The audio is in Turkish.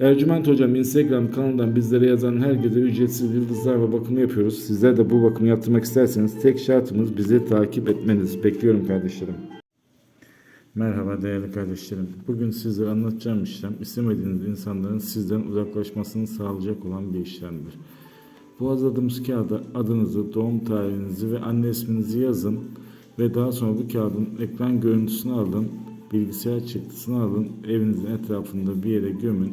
Ercüment Hocam Instagram kanalından bizlere yazan herkese ücretsiz yıldızlarla bakımı yapıyoruz. Sizler de bu bakımı yaptırmak isterseniz tek şartımız bizi takip etmeniz. Bekliyorum kardeşlerim. Merhaba değerli kardeşlerim. Bugün sizlere anlatacağım işlem istemediğiniz insanların sizden uzaklaşmasını sağlayacak olan bir işlemdir. Bu hazırladığımız kağıda adınızı, doğum tarihinizi ve anne isminizi yazın ve daha sonra bu kağıdın ekran görüntüsünü alın, bilgisayar çıktısını alın, evinizin etrafında bir yere gömün.